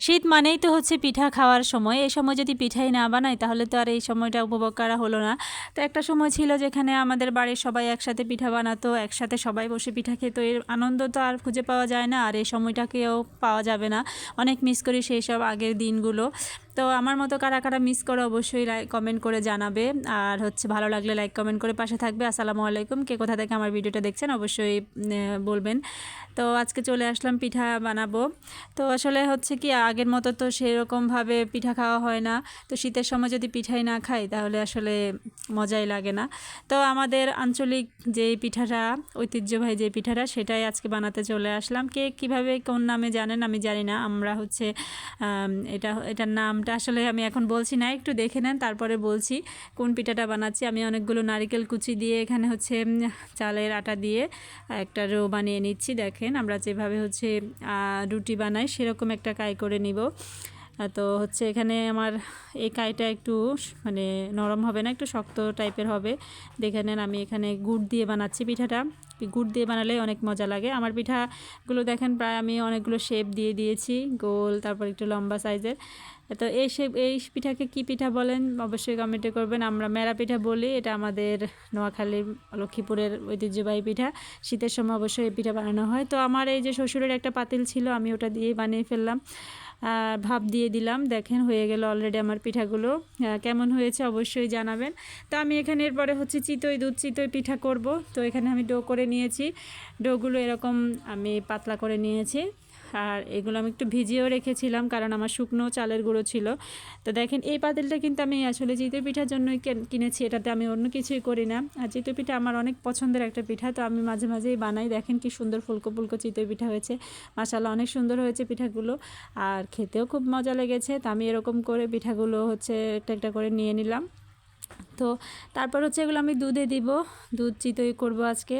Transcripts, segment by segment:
শীত মানেই তো হচ্ছে পিঠা খাওয়ার সময়। এই সময় যদি পিঠাই না বানাই, তাহলে তো আর এই সময়টা উপভোগ করা হলো না। তো একটা সময় ছিল যেখানে আমাদের বাড়ির সবাই একসাথে পিঠা বানাতো, একসাথে সবাই বসে পিঠা খেত। এর আনন্দ তো আর খুঁজে পাওয়া যায় না, আর এই সময়টাকেও পাওয়া যাবে না। অনেক মিস করি সেই সব আগের দিনগুলো। তো আমার মতো কারা কারা মিস করে অবশ্যই লাইক কমেন্ট করে জানাবে। আর হচ্ছে ভালো লাগলে লাইক কমেন্ট করে পাশে থাকবে। আসসালামু আলাইকুম। কে কোথা থেকে আমার ভিডিওটা দেখছেন অবশ্যই বলবেন। তো আজকে চলে আসলাম পিঠা বানাবো। তো আসলে হচ্ছে কি, আগের মতো তো সেরকমভাবে পিঠা খাওয়া হয় না। তো শীতের সময় যদি পিঠাই না খাই, তাহলে আসলে মজাই লাগে না। তো আমাদের আঞ্চলিক যে পিঠাটা, ঐতিহ্যবাহী যে পিঠাটা, সেটাই আজকে বানাতে চলে আসলাম। কে কীভাবে কোন নামে জানেন? আমি জানি না। আমরা হচ্ছে এটা, এটার নামটা আসলে আমি এখন বলছি না, একটু দেখে নেন, তারপরে বলছি। কোন পিঠাটা বানাচ্ছি? আমি অনেকগুলো নারিকেল কুচি দিয়ে এখানে হচ্ছে চালের আটা দিয়ে একটা রো বানিয়ে নিচ্ছি। দেখেন, আমরা যেভাবে হচ্ছে রুটি বানাই, সেরকম একটা কাই করে নিব। তো হচ্ছে এখানে আমার এই কাইটা একটু মানে নরম হবে না, একটু শক্ত টাইপের হবে। দেখে নেন, আমি এখানে গুড় দিয়ে বানাচ্ছি পিঠাটা। গুড় দিয়ে বানালে অনেক মজা লাগে। আমার পিঠাগুলো দেখেন প্রায় আমি অনেকগুলো শেপ দিয়ে দিয়েছি, গোল, তারপর একটু লম্বা সাইজের তো এই শেপ এই পিঠাকে কি পিঠা বলেন অবশ্যই কমেন্টে করবেন। আমরা মেরা পিঠা বলি, এটা আমাদের নোয়াখালী, লক্ষ্মীপুরের ঐতিহ্যবাহী পিঠা। শীতের সময় অবশ্যই এই পিঠা বানানো হয়। তো আমার এই যে শ্বশুরের একটা পাতিল ছিল, আমি ওটা দিয়েই বানিয়ে ফেললাম। ভাপ দিয়ে দিলাম। দেখেন হয়ে গেল অলরেডি আমার পিঠাগুলো। কেমন হয়েছে অবশ্যই জানাবেন। তো আমি এখানে এরপরে হচ্ছে চিতই দুধ, চিতই পিঠা করব। তো এখানে আমি ডো করে নিয়েছি। ডোগুলো এরকম আমি পাতলা করে নিয়েছি। আর এগুলো আমি একটু ভিজিয়েও রেখেছিলাম কারণ আমার শুকনো চালের গুঁড়ো ছিল। তো দেখেন, এই পাতিলটা কিন্তু আমি আসলে চিতই পিঠার জন্যই কেন- কিনেছি, এটাতে আমি অন্য কিছুই করি না। আর চিতই পিঠা আমার অনেক পছন্দের একটা পিঠা, তো আমি মাঝে মাঝেই বানাই। দেখেন কি সুন্দর ফুলকো ফুলকো চিতই পিঠা হয়েছে। মাসাল্লাহ অনেক সুন্দর হয়েছে পিঠাগুলো। আর খেতেও খুব মজা লেগেছে। তো আমি এরকম করে পিঠাগুলো হচ্ছে একটা একটা করে নিয়ে নিলাম। তো তারপর হচ্ছে এগুলো আমি দুধে দিব। দুধ চিতই করব আজকে।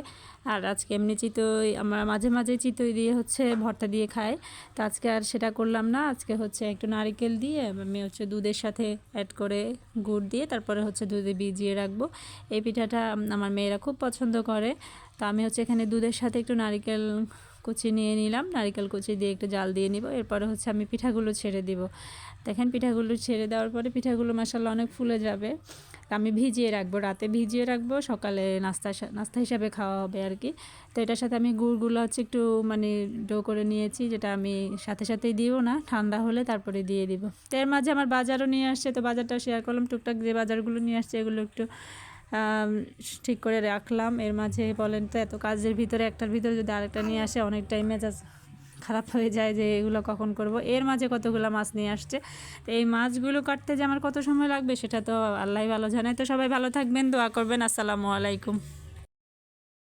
আর আজকে এমনি চিতই, আমরা মাঝে মাঝে চিতই দিয়ে হচ্ছে ভর্তা দিয়ে খাই। তো আজকে আর সেটা করলাম না। আজকে হচ্ছে একটু নারিকেল দিয়ে আমি হচ্ছে দুধের সাথে অ্যাড করে গুড় দিয়ে তারপরে হচ্ছে দুধে ভিজিয়ে রাখব। এই পিঠাটা আমার মেয়েরা খুব পছন্দ করে। তো আমি হচ্ছে এখানে দুধের সাথে একটু নারকেল কুচি নিয়ে নিলাম, নারকেল কুচি দিয়ে একটু জাল দিয়ে নিব, এরপরে হচ্ছে আমি পিঠাগুলো ছেড়ে দিব। দেখেন পিঠাগুলো ছেড়ে দেওয়ার পরে পিঠাগুলো মাসাল্লাহ অনেক ফুলে যাবে। আমি ভিজিয়ে রাখব, রাতে ভিজিয়ে রাখব, সকালে নাস্তা নাস্তা হিসাবে খাওয়া হবে আর কি। তো এটার সাথে আমি গুড়গুলো হচ্ছে একটু মানে ডো করে নিয়েছি, যেটা আমি সাথে সাথেই দিব না, ঠান্ডা হলে তারপরে দিয়ে দিব। তো এর মাঝে আমার বাজারও নিয়ে আসছে, তো বাজারটা শেয়ার করলাম, টুকটাক যে বাজারগুলো নিয়ে আসছে এগুলো একটু ঠিক করে রাখলাম। এর মাঝে বলেন তো, এত কাজের ভিতরে একটার ভিতরে যদি আরেকটা নিয়ে আসে অনেক টাইম মেজাজ খারাপ হয়ে যায় যে এগুলো কখন করব। এর মাঝে কতগুলো মাছ নিয়ে আসছে। তো এই মাছগুলো কাটতে যে আমার কত সময় লাগবে, সেটা তো আল্লাহ ভালো জানে। তো সবাই ভালো থাকবেন, দোয়া করবেন। আসসালামু আলাইকুম।